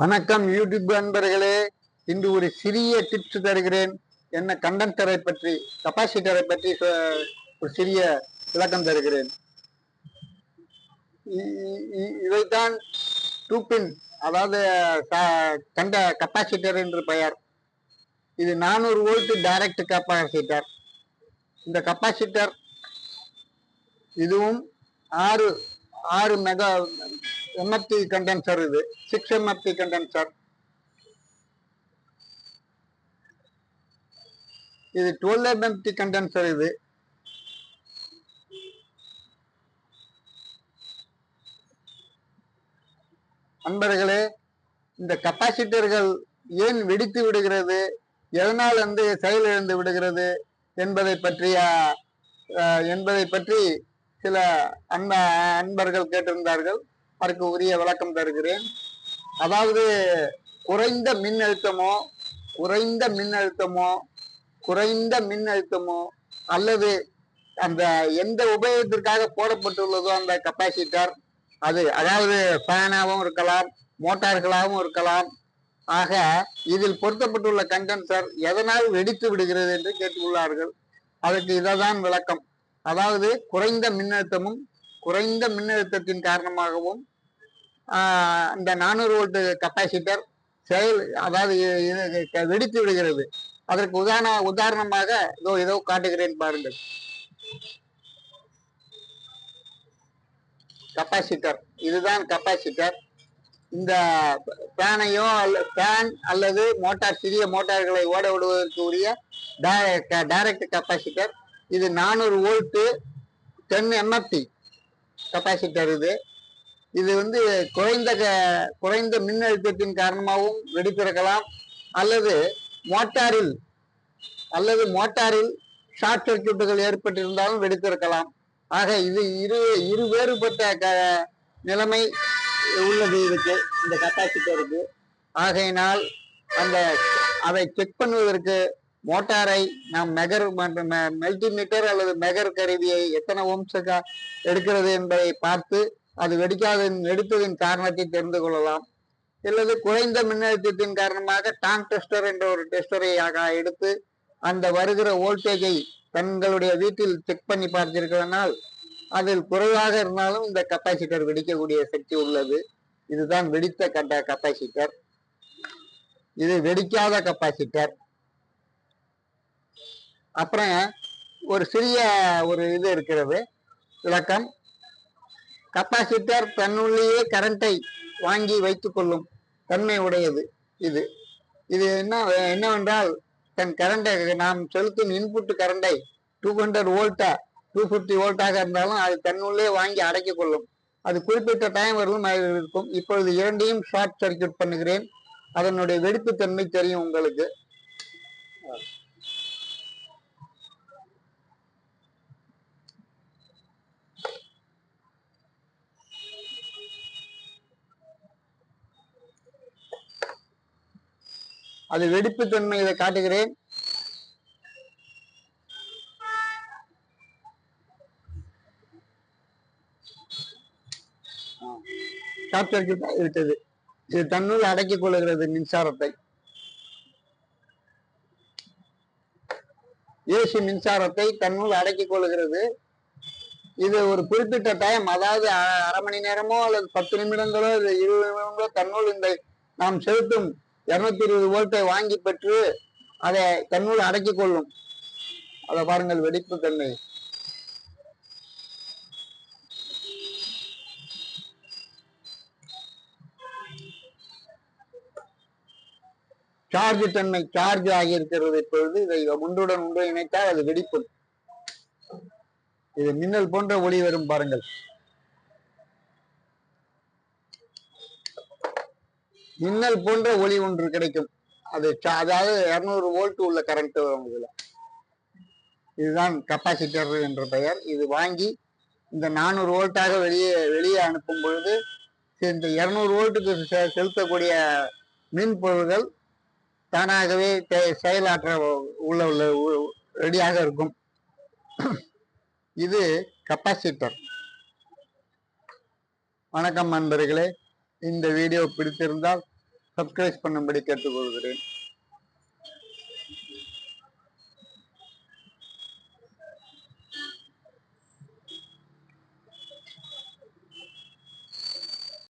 வணக்கம் யூடியூப் நண்பர்களே இன்று ஒரு சிறிய டிப்ஸ் தருகிறேன். என்ன கண்டன்சரை பற்றி கப்பாசிட்டரை பற்றி சொ- ஒரு சிறிய விளக்கம் தருகிறேன். இ- இதைத்தான் டூபின் அதாவது க- கண்ட கப்பாசிட்டர் என்று பெயர். இது நானூறு வோல்ட் டைரக்ட் கப்பாசிட்டர் இந்த கப்பாசிட்டர் இதுவும் ஆறு ஆறு மெகா எம்எஃப்டி கண்டென்சர் இது. சிக்ஸ் எம்எஃப்டி கண்டென்சர் இது டுவெல் எம்எஃப்டி கண்டென்சர் இது. அன்பர்களே இந்த கப்பாசிட்டர்கள் ஏன் வெடித்து விடுகிறது? எதனால் வந்து செயலிழந்து விடுகிறது என்பதை பற்றிய என்பதை பற்றி சில அன்ப அன்பர்கள் கேட்டிருந்தார்கள். அதற்கு உரிய விளக்கம் தருகிறேன். அதாவது குறைந்த மின் அழுத்தமோ குறைந்த மின் அழுத்தமோ குறைந்த மின் அழுத்தமோ அல்லது அந்த எந்த உபயோகத்திற்காக போடப்பட்டுள்ளதோ அந்த கப்பாசிட்டர் அது அதாவது ஃபேனாகவும் இருக்கலாம் மோட்டார்களாகவும் இருக்கலாம். ஆக இதில் பொருத்தப்பட்டுள்ள கண்டென்சர் எதனால் வெடித்து விடுகிறது என்று கேட்டுள்ளார்கள் அதற்கு இததான் விளக்கம். அதாவது குறைந்த மின்னழுத்தமும் குறைந்த மின்னழுத்தத்தின் காரணமாகவும் இந்த நானூறு வோல்ட் கப்பாசிட்டர் செயல் அதாவது வெடித்து விடுகிறது. அதற்கு உதாரண உதாரணமாக இதோ ஏதோ காட்டுகிறேன் பாருங்கள். கப்பாசிட்டர் இதுதான் கப்பாசிட்டர். இந்த ஃபேனையோ அல்ல ஃபேன் அல்லது மோட்டார் சிறிய மோட்டார்களை ஓட விடுவதற்கு உரிய டைரக்ட் கப்பாசிட்டர். இது நானூறு வோல்ட்டு டென் எம்எஃப்டி கப்பாசிட்டர் இது. இது வந்து குறைந்த க- குறைந்த மின்னழுத்தத்தின் காரணமாகவும் வெடித்திருக்கலாம் அல்லது மோட்டாரில் அல்லது மோட்டாரில் ஷார்ட் சர்க்கியூட்டுகள் ஏற்பட்டிருந்தாலும் வெடித்திருக்கலாம் ஆக இது இரு இரு வேறுபட்ட க நிலைமை உள்ளது இதுக்கு இந்த கப்பாசிட்டருக்கு. ஆகையினால் அந்த அதை செக் பண்ணுவதற்கு மோட்டாரை நாம் மெகர் மெல்டிமீட்டர் அல்லது மெகர் கருவியை எத்தனை ஓம்ஸுக்கா எடுக்கிறது என்பதை பார்த்து அது வெடிக்காத வெடித்ததின் காரணத்தை தெரிந்து கொள்ளலாம். அல்லது குறைந்த மின்னழுத்தத்தின் காரணமாக டாங் டெஸ்டர் என்ற ஒரு டெஸ்டரை எடுத்து அந்த வருகிற வோல்டேஜை தங்களுடைய வீட்டில் செக் பண்ணி பார்த்திருக்கிறனால் அதில் குறைவாக இருந்தாலும் இந்த கப்பாசிட்டர் வெடிக்கக்கூடிய சக்தி உள்ளது. இதுதான் வெடித்த கண்ட கப்பாசிட்டர் இது வெடிக்காத கப்பாசிட்டர் அப்புறம் ஒரு சிறிய ஒரு இது இருக்கிறது. விளக்கம். கப்பாசிட்டர் தன்னுள்ளேயே கரண்டை வாங்கி வைத்துக்கொள்ளும் தன்மை உடையது இது. இது என்ன என்னவென்றால் தன் கரண்டை நாம் செலுத்தும் இன்புட் கரண்டை டூ ஹண்ட்ரட் வோல்ட்டா டூ ஃபிஃப்டி வோல்ட்டாக இருந்தாலும் அது தன்னுள்ளே வாங்கி அடக்கிக் கொள்ளும். அது குறிப்பிட்ட டைம் வரலும் இருக்கும். இப்பொழுது இரண்டையும் ஷார்ட் சர்க்கியூட் பண்ணுகிறேன். அதனுடைய வெடிப்புத்தன்மை தெரியும் உங்களுக்கு. அது வெடிப்புத்தன்மை இதை காட்டுகிறேன். இருக்குது. இது தன்னுள் அடக்கிக் கொள்ளுகிறது மின்சாரத்தை. ஏசி மின்சாரத்தை தன்னுள் அடக்கிக் கொள்ளுகிறது. இது ஒரு குறிப்பிட்ட டைம் அதாவது அரை மணி நேரமோ அல்லது பத்து நிமிடங்களோ இருபது நிமிடங்களோ தன்னுள் இந்த நாம் செலுத்தும் இருநூத்தி இருபது வோல்ட்டை வாங்கி பெற்று அதை தன்னுள் அடக்கிக் கொள்ளும். அதை பாருங்கள் வெடிப்பு தன்மை சார்ஜ் தன்மை சார்ஜ் ஆகியிருக்கிறது இப்பொழுது. இதை ஒன்றுடன் ஒன்று இணைத்தால் அது வெடிப்பு. இது மின்னல் போன்ற ஒளி வரும் பாருங்கள். மின்னல் போன்ற ஒளி ஒன்று கிடைக்கும். அது அதாவது இரநூறு வோல்ட் உள்ள கரண்ட் வரும் இதுல. இதுதான் கப்பாசிட்டர் என்ற பெயர். இது வாங்கி இந்த நானூறு வோல்ட்டாக வெளியே வெளியே அனுப்பும் பொழுது இந்த இரநூறு வோல்ட்டுக்கு செ- செலுத்தக்கூடிய மின் பொருள்கள் தானாகவே செயலாற்ற உள்ள உள்ள ரெடியாக இருக்கும். இது கப்பாசிட்டர் வணக்கம் நண்பர்களே. இந்த வீடியோ பிடித்திருந்தால் சப்ஸ்கிரைப் பண்ணும்படி கேட்டுக்கொள்கிறேன்.